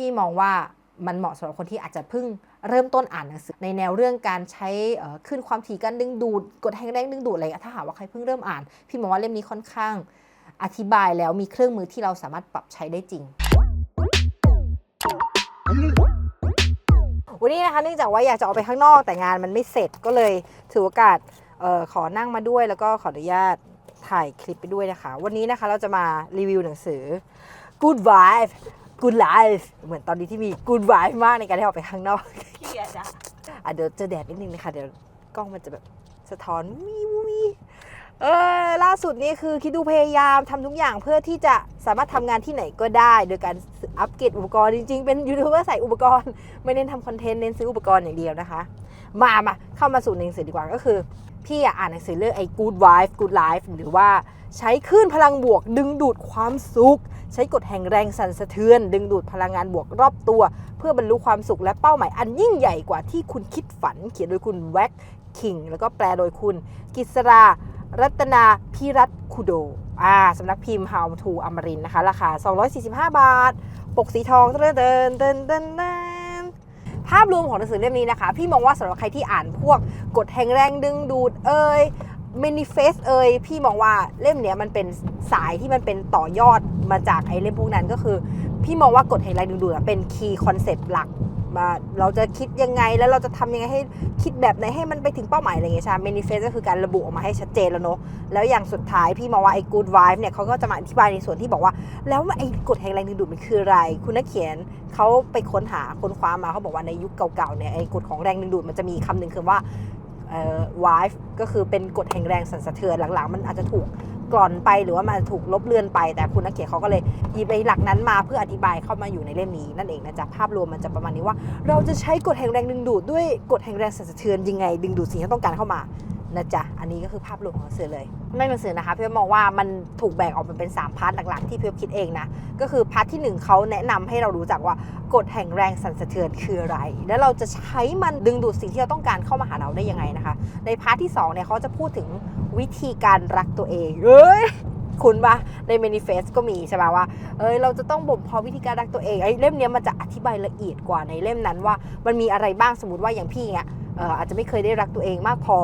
พี่มองว่ามันเหมาะสำหรับคนที่อาจจะเพิ่งเริ่มต้นอ่านหนังสือในแนวเรื่องการใช้ขึ้นความถี่การดึงดูดกดแรงแรงดึงดูดอะไรอย่างเงี้ยถ้าหากว่าใครเพิ่งเริ่มอ่าน พี่มองว่าเล่มนี้ค่อนข้างอธิบายแล้วมีเครื่องมือที่เราสามารถปรับใช้ได้จริง วันนี้นะคะเนื่องจากว่าอยากจะออกไปข้างนอกแต่งานมันไม่เสร็จก็เลยถือโอกาสออขอนั่งมาด้วย แล้วก็ขออนุญาตถ่ายคลิปไปด้วยนะคะ วันนี้นะคะเราจะมารีวิวหนังสือ Good Vibe Good Life เหมือนตอนนี้ที่มี Good Vibe มากในการที่ออกไปข้างนอกเกลียดอะอะเดี๋ยวเจอแดดนิดนึงนะคะเดี๋ยวกล้องมันจะแบบสะท้อนวิววิเออล่าสุดนี่คือคิดดูพยายามทำทุกอย่างเพื่อที่จะสามารถทำงานที่ไหนก็ได้ โดยการอัปเกรดอุปกรณ์จริงๆ เป็นยูทูบเบอร์ใส่อุปกรณ์ ไม่เน้นทำคอนเทนต์เน้นซื้ออุปกรณ์อย่างเดียวนะคะ มามาเข้ามาสู่หนังสือดีกว่าก็คือ พี่อ่านหนังสือเรื่องไอ้ Good Vibe Good Life หรือว่าใช้คลื่นพลังบวก ดึงดูดความสุข ใช้กฎแห่งแรงสั่นสะเทือน ดึงดูดพลังงานบวกรอบตัว เพื่อบรรลุความสุขและเป้าหมายอันยิ่งใหญ่กว่าที่คุณคิดฝัน เขียนโดยคุณแว็กคิงแล้วก็แปลโดยคุณ กิษรารัตนาพิรัตคุโดอ่าสำนักพิมพ์ How to อมรินนะคะ ราคา 245 บาท ปกสีทองเดินเดินเดินเดินเดิน ภาพรวมของหนังสือเล่มนี้นะคะ พี่มองว่าสำหรับใครที่อ่านพวกกฎแห่งแรงดึงดูดเอ่ย manifest เอ่ยพี่มองว่าเล่มเนี้ยมันเป็นสายที่มันเป็นต่อยอดมาจากไอ้เล่มพวกนั้นก็คือ พี่มองว่ากฎแห่งแรงดึงดูดเป็น key concept หลัก มาเราจะคิดยังไงแล้วเราจะทำยังไงให้คิดแบบไหนให้มันไปถึงเป้าหมายอะไรอย่างเงี้ยใช่ manifest ก็คือการระบุออกมาให้ชัดเจนแล้วเนาะแล้วอย่างสุดท้ายพี่มองว่าไอ้ good vibe เนี่ยเขาก็จะมาอธิบายในส่วนที่บอกว่า แล้วไอ้กฎแห่งแรงดึงดูดมันคืออะไร คุณนักเขียนเขาไปค้นหาค้นคว้ามาเขาบอกว่าในยุคเก่าๆเนี่ยไอ้กฎของแรงดึงดูดมันจะมีคำหนึ่งคือว่า วายฟ์ก็คือเป็นกฎแห่งแรงสั่นสะเทือนหลังๆ มันอาจจะถูกกล่อนไปหรือว่ามันถูกลบเลือนไป แต่คุณนักเขียนเขาก็เลยหยิบไอ้หลักนั้นมาเพื่ออธิบายเข้ามาอยู่ในเล่มนี้นั่นเองนะจ๊ะภาพรวมมันจะประมาณนี้ว่า เราจะใช้กฎแห่งแรงดึงดูดด้วยกฎแห่งแรงสั่นสะเทือนยังไง ดึงดูดสิ่งที่ต้องการเข้ามา นะจ๊ะ อันนี้ก็คือภาพรวมของหนังสือเลยในหนังสือนะคะเพี่มองว่ามันถูกแบ่งออกมาเป็น 3 พาร์ทหลัก ๆ ที่เพี่คิดเองนะ ก็คือพาร์ทที่ 1เขาแนะนำให้เรารู้จักว่ากฎแห่งแรงสั่นสะเทือนคืออะไร แล้วเราจะใช้มันดึงดูดสิ่งที่เราต้องการเข้ามาหาเราได้ยังไงนะคะ ในพาร์ทที่2เนี่ยเขาจะพูดถึงวิธีการรักตัวเองเอ้ยคุณปะใน manifest ก็มีใช่ไหมว่า เอ้ย เราจะต้องบ่มเพาะวิธีการรักตัวเองไอ้เล่มเนี้ยมันจะอธิบายละเอียดกว่าในเล่มนั้นว่า มันมีอะไรบ้างสมมติว่าอย่างพี่เนี่ยอาจจะไม่เคยได้รักตัวเองมากพอ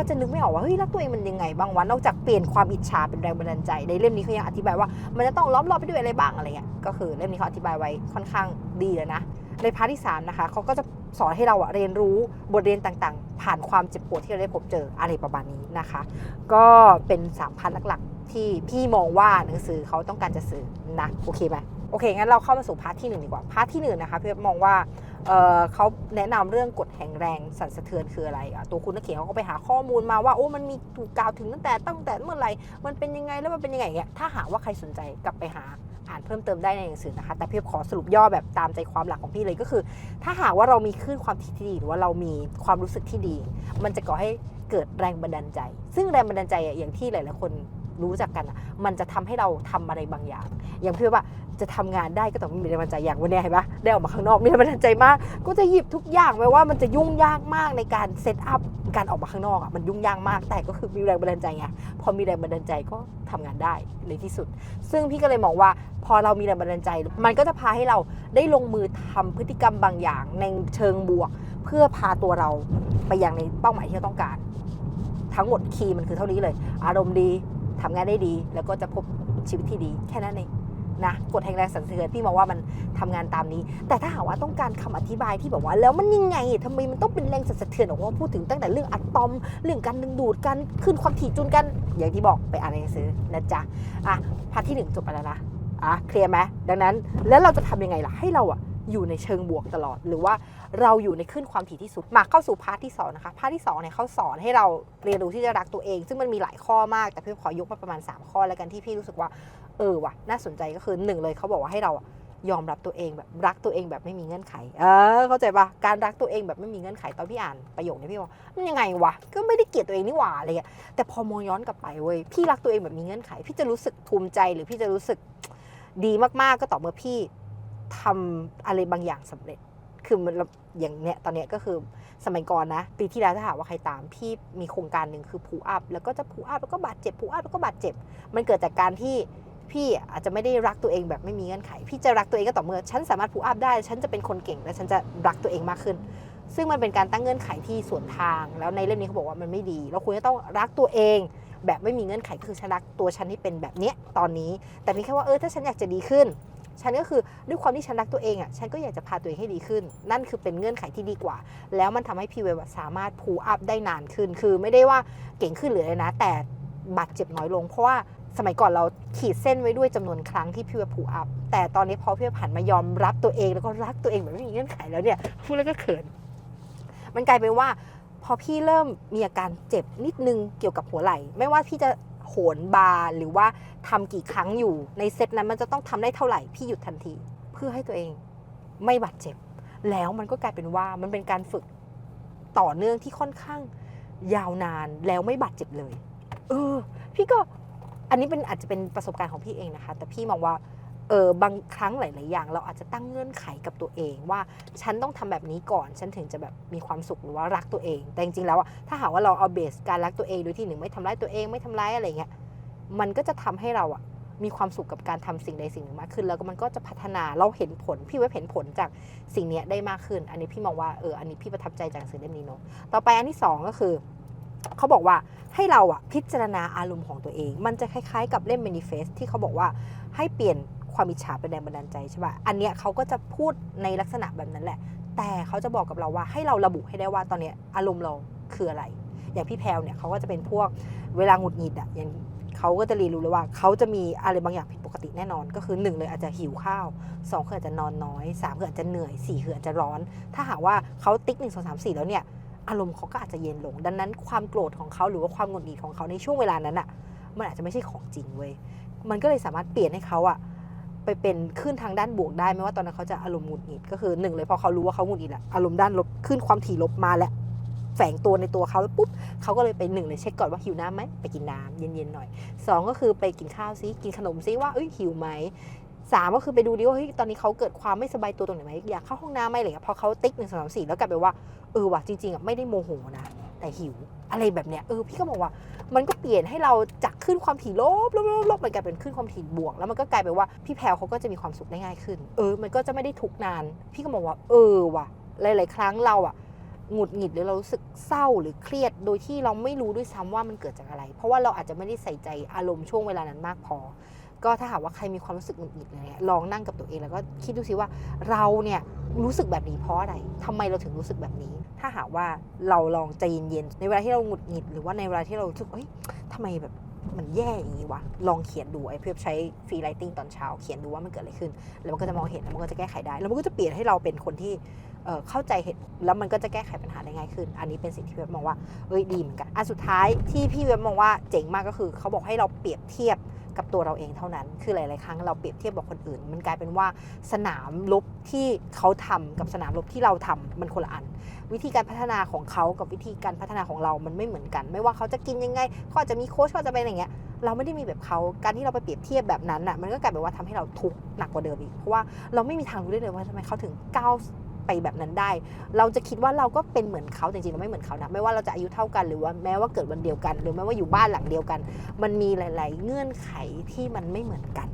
ก็จะนึกไม่ออกว่าเฮ้ยรักตัวเองมันยังไงบ้างวะนอกจากเปลี่ยนความอิจฉาเป็นแรงบันดาลใจในเล่มนี้เขายังอธิบายว่ามันจะต้องล้อมรอบไปด้วยอะไรบ้างอะไรเงี้ยก็คือเล่มนี้เขาอธิบายไว้ค่อนข้างดีเลยนะในพาร์ทที่3นะคะเขาก็จะสอนให้เราอะเรียนรู้บทเรียนต่างๆ ผ่านความเจ็บปวดที่เราได้พบเจออะไรประมาณนี้นะคะ ก็เป็น3พาร์ทหลักๆ ที่พี่มองว่าหนังสือเขาต้องการจะสื่อนะโอเคไหมโอเคงั้นเราเข้ามาสู่พาร์ทที่หนึ่งดีกว่าพาร์ทที่หนึ่งนะคะพี่มองว่า เเขาแนะนำเรื่องกฎแห่งแรงสั่นสะเทือนคืออะไรอะตัวคุณนักเขียนเขาก็ไปหาข้อมูลมาว่าโอ้มันมีถูกกล่าวถึงตั้งแต่ตั้งแต่เมื่อไหร่มันเป็นยังไงแล้วมันเป็นยังไงเงี้ยถ้าหากว่าใครสนใจกลับไปหาอ่านเพิ่มเติมได้ในหนังสือนะคะ แต่พี่ขอสรุปย่อแบบตามใจความหลักของพี่เลยก็คือ ถ้าหากว่าเรามีคลื่นความที่ดี หรือว่าเรามีความรู้สึกที่ดี มันจะก่อให้เกิดแรงบันดาลใจ ซึ่งแรงบันดาลใจอะอย่างที่หลายๆคน รู้จักกันอะมันจะทำให้เราทำอะไรบางอย่าง อย่างเพี่อว่าจะทำงานได้ก็ต้องมีแรงบันดาลใจอย่างวันนี้เห็นปะได้ออกมาข้างนอกมีแรงบันดาลใจมาก ก็จะหยิบทุกอย่างไว้ว่ามันจะยุ่งยากมากในการเซตอัพการออกมาข้างนอกอะมันยุ่งยากมากแต่ก็คือมีแรงบันดาลใจไงพอมีแรงบันดาลใจก็ทำงานได้ในที่สุด ซึ่งพี่ก็เลยมองว่า พอเรามีแรงบันดาลใจ มันก็จะพาให้เราได้ลงมือทำพฤติกรรมบางอย่าง ในเชิงบวก เพื่อพาตัวเราไปอยังในเป้าหมายที่เราต้องการ ทั้งหมดคีย์มันคือเท่านี้เลย อารมณ์ดี ทำงานได้ดี แล้วก็จะพบชีวิตที่ดีแค่นั้นเองนะกฎแห่งแรงสั่นสะเทือนพี่มองว่ามันทำงานตามนี้ แต่ถ้าหากว่าต้องการคำอธิบายที่แบบว่า แล้วมันยังไงทำไมมันต้องเป็นแรงสั่นสะเทือนออกมาพูดถึงตั้งแต่เรื่องอะตอม เรื่องการดึงดูดการขึ้นความถี่จุลกัน อย่างที่บอกไปอ่านในหนังสือนะจ๊ะอะพาร์ทที่หนึ่งจบไปแล้วนะอะเคลียร์ไหมดังนั้นแล้วเราจะทำยังไงล่ะให้เราอะ อยู่ในเชิงบวกตลอด หรือว่าเราอยู่ในขึ้นความถี่ที่สุดมาเข้าสู่พาร์ทที่สองนะคะพาร์ทที่สองเนี่ยเขาสอนให้เราเรียนรู้ที่จะรักตัวเอง ซึ่งมันมีหลายข้อมากแต่พี่ขอยกมาประมาณ 3 ข้อแล้วกันที่พี่รู้สึกว่าเออว่ะน่าสนใจก็คือหนึ่งเลยเขาบอกว่าให้เรายอมรับตัวเองแบบรักตัวเองแบบไม่มีเงื่อนไข เออ เข้าใจปะการรักตัวเองแบบไม่มีเงื่อนไขตอนพี่อ่านประโยคนี้พี่ว่ามันยังไงวะ ก็ไม่ได้เกลียดตัวเองนี่หว่าอะไรเงี้ย แต่พอมองย้อนกลับไปเว้ย พี่รักตัวเองแบบมีเงื่อนไข พี่จะรู้สึกภูมิใจหรือพี่จะรู้สึกดีมากๆก็ต่อเมื่อพี่ ทำอะไรบางอย่างสำเร็จ คือมันอย่างเนี้ยตอนเนี้ยก็คือสมัยก่อนนะ ปีที่แล้วถ้าหากว่าใครตามพี่มีโครงการหนึ่งคือผูอัพแล้วก็จะผูอัพแล้วก็บาดเจ็บผูอัพแล้วก็บาดเจ็บ มันเกิดจากการที่พี่อาจจะไม่ได้รักตัวเองแบบไม่มีเงื่อนไข พี่จะรักตัวเองก็ต่อเมื่อ ฉันสามารถพูอัพได้ ฉันจะเป็นคนเก่งและฉันจะรักตัวเองมากขึ้น ซึ่งมันเป็นการตั้งเงื่อนไขที่สวนทาง แล้วในเล่มนี้เขาบอกว่ามันไม่ดี เราควรจะต้องรักตัวเองแบบไม่มีเงื่อนไขคือฉันรักตัวฉันที่เป็นแบบเนี้ยตอนนี้ แต่นี่แค่ว่าเออถ้าฉันอยากจะดีขึ้น ฉันก็คือด้วยความที่ฉันรักตัวเองอะฉันก็อยากจะพาตัวเองให้ดีขึ้น นั่นคือเป็นเงื่อนไขที่ดีกว่า แล้วมันทำให้พี่เวสามารถพูอัพได้นานขึ้น คือไม่ได้ว่าเก่งขึ้นหรืออะไรนะ แต่บาดเจ็บน้อยลง เพราะว่าสมัยก่อนเราขีดเส้นไว้ด้วยจำนวนครั้งที่พี่เวลพูอัพ แต่ตอนนี้พอพี่เวผ่านมายอมรับตัวเองแล้วก็รักตัวเองแบบไม่มีเงื่อนไขแล้วเนี่ยพูดแล้วก็เขิน มันกลายเป็นว่าพอพี่เริ่มมีอาการเจ็บนิดนึงเกี่ยวกับหัวไหล่ ไม่ว่าพี่จะ โหนบาร์หรือว่าทำกี่ครั้งอยู่ในเซตนั้นมันจะต้องทำได้เท่าไหร่พี่หยุดทันที เพื่อให้ตัวเองไม่บาดเจ็บ แล้วมันก็กลายเป็นว่ามันเป็นการฝึกต่อเนื่องที่ค่อนข้างยาวนานแล้วไม่บาดเจ็บเลย เออ พี่ก็อันนี้เป็นอาจจะเป็นประสบการณ์ของพี่เองนะคะ แต่พี่มองว่า เออบางครั้งหลาย ๆ อย่าง เราอาจจะตั้งเงื่อนไขกับตัวเองว่าฉันต้องทำแบบนี้ก่อน ฉันถึงจะแบบมีความสุขหรือว่ารักตัวเอง แต่จริง ๆ แล้วอะถ้าหากว่าเราเอาเบสการรักตัวเองโดยที่หนึ่งไม่ทำร้ายตัวเองไม่ทำร้ายอะไรเงี้ยมันก็จะทำให้เราอะมีความสุขกับการทำสิ่งใดสิ่งหนึ่งมากขึ้น แล้วก็มันก็จะพัฒนาเราเห็นผล พี่ไว้เห็นผลจากสิ่งเนี้ยได้มากขึ้น อันนี้พี่มองว่าเอออันนี้พี่ประทับใจจากสือเล่มนี้เนาะต่อไปอันที่สองก็คือเขาบอกว่าให้เราอะพิจารณาอารมณ์ของตัวเอง มันจะคล้ายๆ กับเล่ม manifest ที่เขาบอกว่าให้เปลี่ยน ความอิจฉาเป็นแรงบันดาลใจใช่ป่ะ อันเนี้ยเขาก็จะพูดในลักษณะแบบนั้นแหละ แต่เขาจะบอกกับเราว่าให้เราระบุให้ได้ว่าตอนเนี้ยอารมณ์เราคืออะไร อย่างพี่แพลวเนี่ยเขาก็จะเป็นพวกเวลาหงุดหงิดอะอย่างเขาก็จะเรียนรู้เลยว่าเขาจะมีอะไรบางอย่างผิดปกติแน่นอน ก็คือหนึ่งเลยอาจจะหิวข้าวสองคืออาจจะนอนน้อยสามคืออาจจะเหนื่อยสี่คืออาจจะร้อน ถ้าหากว่าเขาติ๊กหนึ่งสองสามสี่แล้วเนี่ยอารมณ์เขาก็อาจจะเย็นลง ดังนั้นความโกรธของเขาหรือว่าความหงุดหงิดของเขาในช่วงเวลานั้นอะ่ะมันอาจจะไม่ใช่ของจริงเว้ยมันก็เลยสามารถเปลี่ยนให้เขาอะ ไปเป็นขึ้นทางด้านบวกได้ไม่ว่าตอนนั้นเขาจะอารมณ์หงุดหงิดก็คือหนึ่งเลยพอเขารู้ว่าเขาหงุดหงิดอะอารมณ์ด้านลบขึ้นความถี่ลบมาแล้วแฝงตัวในตัวเขาแล้วปุ๊บเขาก็เลยไปหนึ่งเลยเช็คก่อนว่าหิวน้ำไหมไปกินน้ำเย็นๆหน่อยสองก็คือไปกินข้าวซิกินขนมซิว่าเอ้ยหิวไหมสามก็คือไปดูดิว่าเฮ้ยตอนนี้เขาเกิดความไม่สบายตัวตรงไหนไหมอยากเข้าห้องน้ำไหมอะไรเงี้ยพอเขาติ๊กหนึ่งสองสามสี่แล้วกลายเป็นว่าเออว่ะจริงๆอะไม่ได้โมโหนะ แต่หิวอะไรแบบเนี้ยเออพี่ก็บอกว่า มันก็เปลี่ยนให้เราจากขึ้นความถี่ลบลบลบลบมันกลายเป็นขึ้นความถี่บวก แล้วมันก็กลายเป็นว่าพี่แพลวเขาก็จะมีความสุขได้ง่ายขึ้น เออ มันก็จะไม่ได้ทุกนาน พี่ก็บอกว่า เออว่ะหลาย ๆ ครั้งเราอะหงุดหงิดหรือเรารู้สึกเศร้าหรือเครียดโดยที่เราไม่รู้ด้วยซ้ำว่ามันเกิดจากอะไร เพราะว่าเราอาจจะไม่ได้ใส่ใจอารมณ์ช่วงเวลานั้นมากพอ ก็ถ้าหากว่าใครมีความรู้สึกหงุดหงิดอะไรเงี้ยลองนั่งกับตัวเองแล้วก็คิดดูสิว่าเราเนี่ยรู้สึกแบบนี้เพราะอะไรทำไมเราถึงรู้สึกแบบนี้ ถ้าหากว่าเราลองใจเย็นๆในเวลาที่เราหงุดหงิดหรือว่าในเวลาที่เรารู้สึกเฮ้ยทำไมแบบมันแย่อย่างนี้วะ ลองเขียนดูไอ้เพื่อใช้ฟรีไลติ้งตอนเช้า เขียนดูว่ามันเกิดอะไรขึ้น แล้วมันก็จะมองเห็นแล้วมันก็จะแก้ไขได้ แล้วมันก็จะเปลี่ยนให้เราเป็นคนที่เเข้าใจเหตุแล้วมันก็จะแก้ไขปัญหาได้ง่ายขึ้น อันนี้เป็นสิ่งที่เว็บมองว่าเอ้ยดีเหมือนกันอันสุดท้ายที่พี่เว็บมองว่าเจ๋งมากก็คือ เขาบอกให้เราเปรียบเทียบ กับตัวเราเองเท่านั้น คือหลาย ๆ ครั้งเราเปรียบเทียบกับคนอื่น มันกลายเป็นว่าสนามรบที่เขาทำกับสนามรบที่เราทำมันคนละอัน วิธีการพัฒนาของเขากับวิธีการพัฒนาของเรามันไม่เหมือนกัน ไม่ว่าเขาจะกินยังไงเขาอาจจะมีโค้ชเขาจะเป็นอย่างเงี้ยเราไม่ได้มีแบบเขาการที่เราไปเปรียบเทียบแบบนั้นอะมันก็กลายเป็นว่าทำให้เราทุกข์หนักกว่าเดิมอีกเพราะว่าเราไม่มีทางรู้ได้เลยว่าทำไมเขาถึงก้าว ไปแบบนั้นได้ เราจะคิดว่าเราก็เป็นเหมือนเขาแต่จริงๆเราไม่เหมือนเขานะไม่ว่าเราจะอายุเท่ากันหรือว่าแม้ว่าเกิดวันเดียวกัน หรือแม้ว่าอยู่บ้านหลังเดียวกัน มันมีหลาย ๆ เงื่อนไขที่มันไม่เหมือนกัน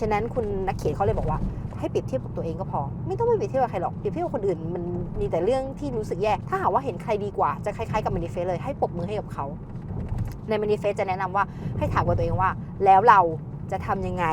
ฉะนั้นคุณนักเขียนเขาเลยบอกว่าให้เปรียบเทียบกับตัวเองก็พอ ไม่ต้องไปเปรียบเทียบกับใครหรอกเปรียบเทียบกับคนอื่นมันมีแต่เรื่องที่รู้สึกแย่ถ้าหากว่าเห็นใครดีกว่าจะคล้ายๆกับมินิเฟสเลยให้ปรบมือให้กับเขาในมินิเฟสจะแนะนำว่าให้ถามกับตัวเองว่า แล้วเราจะทำยังไง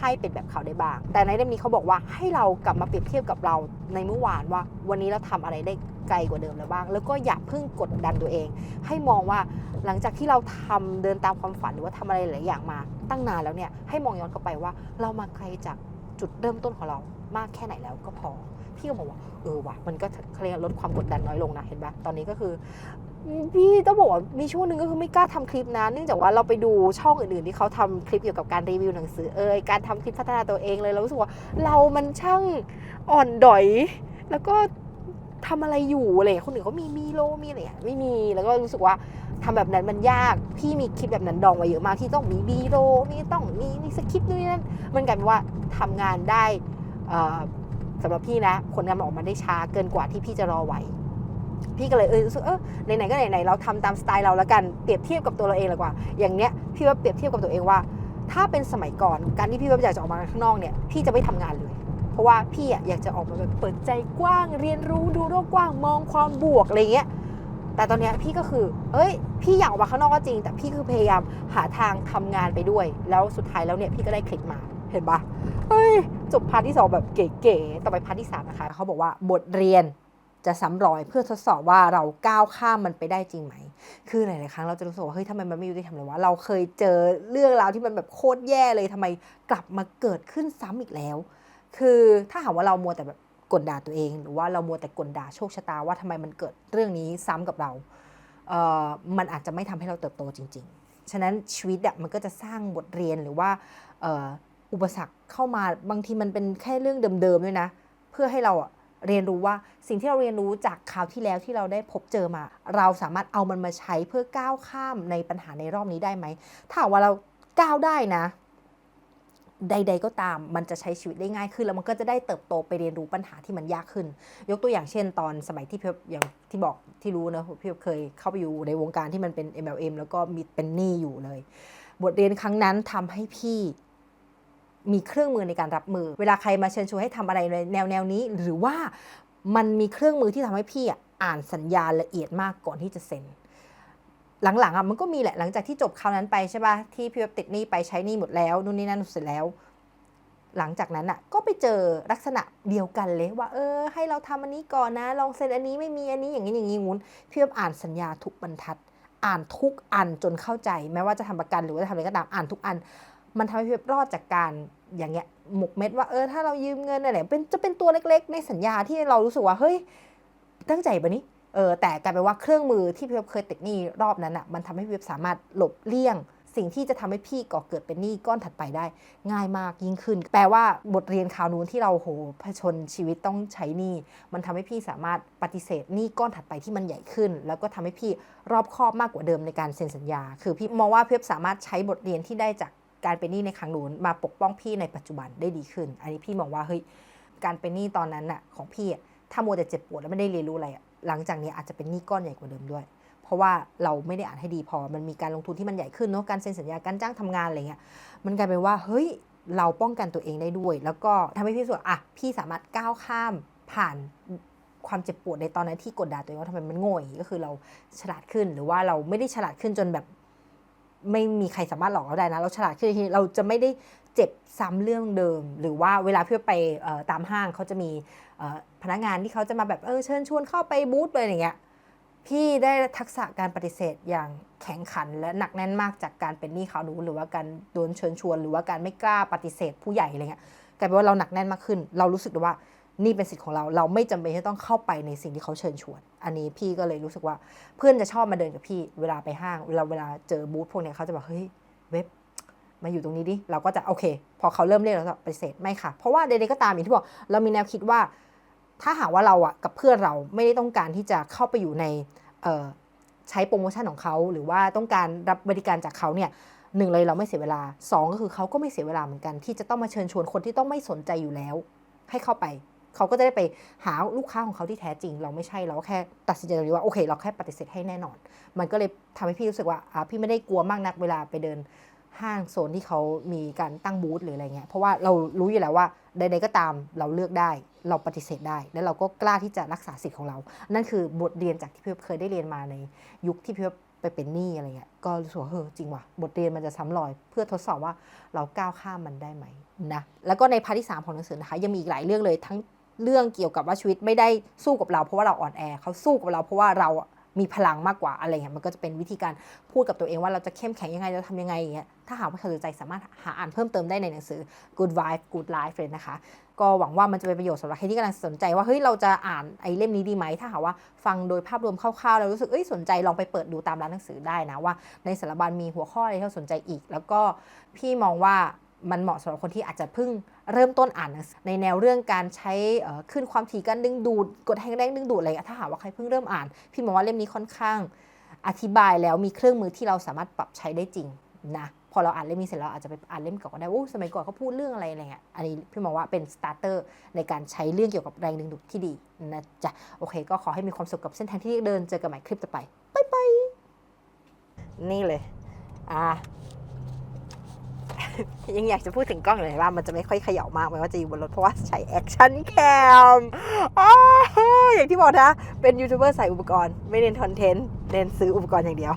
ให้เป็นแบบเขาได้บ้าง แต่ในเล่มนี้เขาบอกว่าให้เรากลับมาเปรียบเทียบกับเราในเมื่อวานว่า วันนี้เราทำอะไรได้ไกลกว่าเดิมแล้วบ้าง แล้วก็อย่าเพิ่งกดดันตัวเอง ให้มองว่าหลังจากที่เราทำเดินตามความฝันหรือว่าทำอะไรหลายอย่างมา ตั้งนานแล้วเนี่ยให้มองย้อนกลับไปว่า เรามาไกลจากจุดเริ่มต้นของเรามากแค่ไหนแล้วก็พอพี่ก็บอกว่าเออว่ะมันก็เขาเรียกว่าลดความกดดันน้อยลงนะเห็นปะตอนนี้ก็คือ พี่ต้องบอกว่ามีช่วงหนึ่งก็คือไม่กล้าทำคลิปนะ เนื่องจากว่าเราไปดูช่องอื่นๆที่เขาทำคลิปเกี่ยวกับการรีวิวหนังสือเอยการทำคลิปพัฒนาตัวเองเลยเรารู้สึกว่าเรามันช่างอ่อนดอย แล้วก็ทำอะไรอยู่อะไรอย่างเงี้ยคนอื่นเขามีมีโลมีอะไรไม่มีแล้วก็รู้สึกว่าทำแบบนั้นมันยากพี่มีคลิปแบบนั้นดองไว้เยอะมากที่ต้องมีบีโลมีต้องมีมีสคริปต์นู่นนี่นั่นมันกลายเป็นว่าทำงานได้สำหรับพี่นะผลงานมันออกมาได้ช้าเกินกว่าที่พี่จะรอไหว พี่ก็เลยเออรู้สึกเออไหนๆก็ไหนๆเราทำตามสไตล์เราแล้วกันเปรียบเทียบกับตัวเราเองเลยกว่า อย่างเนี้ยพี่ว่าเปรียบเทียบกับตัวเองว่า ถ้าเป็นสมัยก่อนการที่พี่แบบอยากจะออกมาข้างนอกเนี่ยพี่จะไม่ทำงานเลย เพราะว่าพี่อยากจะออกมาแบบเปิดใจกว้างเรียนรู้ดูโลกกว้างมองความบวกอะไรเงี้ยแต่ตอนเนี้ยพี่ก็คือ เอ้ย พี่อยากออกมาข้างนอกก็จริง แต่พี่คือพยายามหาทางทำงานไปด้วย แล้วสุดท้ายแล้วเนี่ยพี่ก็ได้คลิกมา เห็นปะเฮ้ย จบพาร์ทที่สองแบบเก๋ๆ ต่อไปพาร์ทที่สามนะคะ เขาบอกว่าบทเรียน จะซ้ำรอยเพื่อทดสอบว่าเราก้าวข้ามมันไปได้จริงไหม คือหลาย ๆ ครั้งเราจะรู้สึกว่าเฮ้ยทำไมมันไม่ยุติธรรมเลยวะ เราเคยเจอเรื่องราวที่มันแบบโคตรแย่เลยทำไมกลับมาเกิดขึ้นซ้ำอีกแล้ว คือถ้าหากว่าเรามัวแต่แบบกดด่าตัวเอง หรือว่าเรามัวแต่กดด่าโชคชะตาว่าทำไมมันเกิดเรื่องนี้ซ้ำกับเราเอ่อมันอาจจะไม่ทำให้เราเติบโตจริง ๆ ฉะนั้นชีวิตอะมันก็จะสร้างบทเรียนหรือว่าอุปสรรคเข้ามาบางทีมันเป็นแค่เรื่องเดิมๆด้วยนะ เพื่อให้เราอะ เรียนรู้ว่าสิ่งที่เราเรียนรู้จากคราวที่แล้วที่เราได้พบเจอมา เราสามารถเอามันมาใช้เพื่อก้าวข้ามในปัญหาในรอบนี้ได้ไหมถ้าว่าเราก้าวได้นะ ใด ๆ ก็ตาม มันจะใช้ชีวิตได้ง่ายขึ้น แล้วมันก็จะได้เติบโตไปเรียนรู้ปัญหาที่มันยากขึ้น ยกตัวอย่างเช่น ตอนสมัยที่เพี่อย่างที่บอกที่รู้นะพี่เคยเข้าไปอยู่ในวงการที่มันเป็น MLM แล้วก็มีเป็นหนี้อยู่เลย บทเรียนครั้งนั้นทำให้พี่ มีเครื่องมือในการรับมือ เวลาใครมาเชิญชวนให้ทำอะไรในแนวแนวนี้ หรือว่ามันมีเครื่องมือที่ทำให้พี่อ่านสัญญาละเอียดมากก่อนที่จะเซ็นหลังๆอะมันก็มีแหละหลังจากที่จบคราวนั้นไปใช่ปะที่พี่เว็บติดหนี้ไปใช้หนี้หมดแล้วนู่นนี่นั่นเสร็จแล้ว หลังจากนั้นอะก็ไปเจอลักษณะเดียวกันเลยว่า เออ ให้เราทำอันนี้ก่อนนะ ลองเซ็นอันนี้ไม่มีอันนี้อย่างนี้อย่างนี้งูนพี่เว็บอ่านสัญญาทุกบรรทัด อ่านทุกอันจนเข้าใจแม้ว่าจะทำประกันหรือว่าจะทำอะไรก็ตามอ่านทุกอัน มันทำให้พี่เว็บรอดจากการ อย่างเงี้ยหมกเม็ดว่าเออถ้าเรายืมเงินอะไรเป็นจะเป็นตัวเล็กๆ ในสัญญาที่เรารู้สึกว่าเฮ้ยตั้งใจปะนี่เออแต่กลายเป็นว่าเครื่องมือที่พี่เว็บเคยติดหนี้รอบนั้นอะมันทำให้พี่เว็บสามารถหลบเลี่ยง สิ่งที่จะทำให้พี่ก่อเกิดเป็นหนี้ก้อนถัดไปได้ ง่ายมากยิ่งขึ้น แปลว่าบทเรียนคราวนู้นที่เราโหผชนชีวิตต้องใช้หนี้มันทำให้พี่สามารถปฏิเสธหนี้ก้อนถัดไปที่มันใหญ่ขึ้น แล้วก็ทำให้พี่รอบคอบมากกว่าเดิมในการเซ็นสัญญา คือพี่มองว่าพี่สามารถใช้บทเรียนที่ได้จาก การเป็นหนี้ในครั้งนู้นมาปกป้องพี่ในปัจจุบันได้ดีขึ้น อันนี้พี่มองว่าเฮ้ยการเป็นหนี้ตอนนั้นน่ะของพี่ถ้ามัวแต่เจ็บปวดแล้วไม่ได้เรียนรู้อะไรหลังจากนี้อาจจะเป็นหนี้ก้อนใหญ่กว่าเดิมด้วย เพราะว่าเราไม่ได้อ่านให้ดีพอ มันมีการลงทุนที่มันใหญ่ขึ้นเนาะการเซ็นสัญญาการจ้างทำงานอะไรเงี้ยมันกลายเป็นว่าเฮ้ยเราป้องกันตัวเองได้ด้วย แล้วก็ทำให้พี่สว่าอะพี่สามารถก้าวข้ามผ่านความเจ็บปวดในตอนนั้นที่กดด่าตัวเองว่าทำไมมันโง่อยก็คือเราฉลาดขึ้นหรือว่าเราไม่ได้ฉลาดขึ้นจนแบบ ไม่มีใครสามารถหลอกเราได้นะ เราฉลาดขึ้นทีเราจะไม่ได้เจ็บซ้ำเรื่องเดิม หรือว่าเวลาพี่ไปออตามห้างเขาจะมีพนักงานที่เขาจะมาแบบเออเชิญชวนเข้าไปบูธเลยอย่างเงี้ยพี่ได้ทักษะการปฏิเสธอย่างแข็งขันและหนักแน่นมากจากการเป็นหนี้เขาวหนูหรือว่าการโดนเชิญชวน หรือว่าการไม่กล้าปฏิเสธผู้ใหญ่อะไรเงี้ยกลายเป็นว่าเราหนักแน่นมากขึ้น เรารู้สึกว่า นี่เป็นสิทธิ์ของเรา เราไม่จำเป็นที่ต้องเข้าไปในสิ่งที่เขาเชิญชวน อันนี้พี่ก็เลยรู้สึกว่า เพื่อนจะชอบมาเดินกับพี่ เวลาไปห้างเวลาเวลาเจอบูธพวกเนี้ยเขาจะบอกเฮ้ยเว็บมาอยู่ตรงนี้ดิ เราก็จะโอเค พอเขาเริ่มเรียกเราปฏิเสธไม่ค่ะ เพราะว่าใดๆก็ตามอย่างที่บอกเรามีแนวคิดว่า ถ้าหากว่าเราอะกับเพื่อนเราไม่ได้ต้องการที่จะเข้าไปอยู่ในเใช้โปรโมชั่นของเขาหรือว่าต้องการรับบริการจากเขาเนี่ยหนึ่งเลยเราไม่เสียเวลาสองก็คือเขาก็ไม่เสียเวลาเหมือนกัน ที่จะต้องมาเชิญชวนคนที่ต้องไม่สนใจอยู่แล้ว ให้เข้าไป เขาก็จะได้ไปหาลูกค้าของเขาที่แท้จริง เราไม่ใช่เราแค่ตัดสินใจตรงนี้ว่าโอเค เราแค่ปฏิเสธให้แน่นอน มันก็เลยทำให้พี่รู้สึกว่าอ่าพี่ไม่ได้กลัวมากนักเวลาไปเดินห้างโซนที่เขามีการตั้งบูธหรืออะไรเงี้ยเพราะว่าเรารู้อยู่แล้วว่าใดๆก็ตามเราเลือกได้ เราปฏิเสธได้ แล้วเราก็กล้าที่จะรักษาสิทธิ์ของเรา นั่นคือบทเรียนจากที่พี่เคยได้เรียนมาในยุคที่พี่ไปเป็นหนี้อะไรเงี้ยก็รู้สึกว่าเฮ้ยจริงว่ะบทเรียนมันจะซ้ำรอย เพื่อทดสอบว่าเราก้าวข้ามมันได้ไหมนะแล้วก็ในพาร์ทที่สามของหนังสือนะคะยังมีอีกหลายเรื่องเลยทั้ง เรื่องเกี่ยวกับว่าชีวิตไม่ได้สู้กับเราเพราะว่าเราอ่อนแอเขาสู้กับเราเพราะว่าเรามีพลังมากกว่าอะไรเงี้ยมันก็จะเป็นวิธีการพูดกับตัวเองว่าเราจะเข้มแข็งยังไงเราทำยังไงอย่างเงี้ยถ้าหากว่าใครสนใจสามารถหาอ่านเพิ่มเติมได้ในหนังสือ Good Vibe Good Life เลยนะคะ ก็หวังว่ามันจะเป็นประโยชน์สำหรับใครที่กำลังสนใจว่าเฮ้ยเราจะอ่านไอ้เล่มนี้ดีไหมถ้าหากว่าฟังโดยภาพรวมคร่าวๆ แล้วรู้สึกเอ้ยสนใจลองไปเปิดดูตามร้านหนังสือได้นะว่า ในสารบัญมีหัวข้ออะไรที่เราสนใจอีก แล้วก็พี่มองว่า มันเหมาะสำหรับคนที่อาจจะเพิ่งเริ่มต้นอ่านในแนวเรื่องการใช้ขึ้นความถี่การดึงดูดกดแรงแรงดึงดูดอะไรอย่างเงี้ยถ้าหากว่าใครเพิ่งเริ่มอ่าน พี่มองว่าเล่มนี้ค่อนข้าง อธิบายแล้วมีเครื่องมือที่เราสามารถปรับใช้ได้จริงนะพอเราอ่านเล่มนี้เสร็จแล้วอาจจะไปอ่านเล่มเก่าก็ได้โอ้สมัยก่อนเขาพูดเรื่องอะไรอะไรเงี้ยอันนี้พี่มองว่าเป็นสตาร์เตอร์ในการใช้เรื่องเกี่ยวกับแรงดึงดูดที่ดีนะจ๊ะโอเค ก็ขอให้มีความสุขกับเส้นทางที่เดินเจอกันใหม่คลิปต่อไปบายบายนี่เลยอะ ยังอยากจะพูดถึงกล้องเลยว่ามันจะไม่ค่อยเขย่ามากไม่ว่าจะอยู่บนรถเพราะว่าใช้แอคชั่นแคมอ้าวอย่างที่บอกนะ เป็นยูทูบเบอร์ใส่อุปกรณ์ ไม่เน้นคอนเทนต์ เน้นซื้ออุปกรณ์อย่างเดียว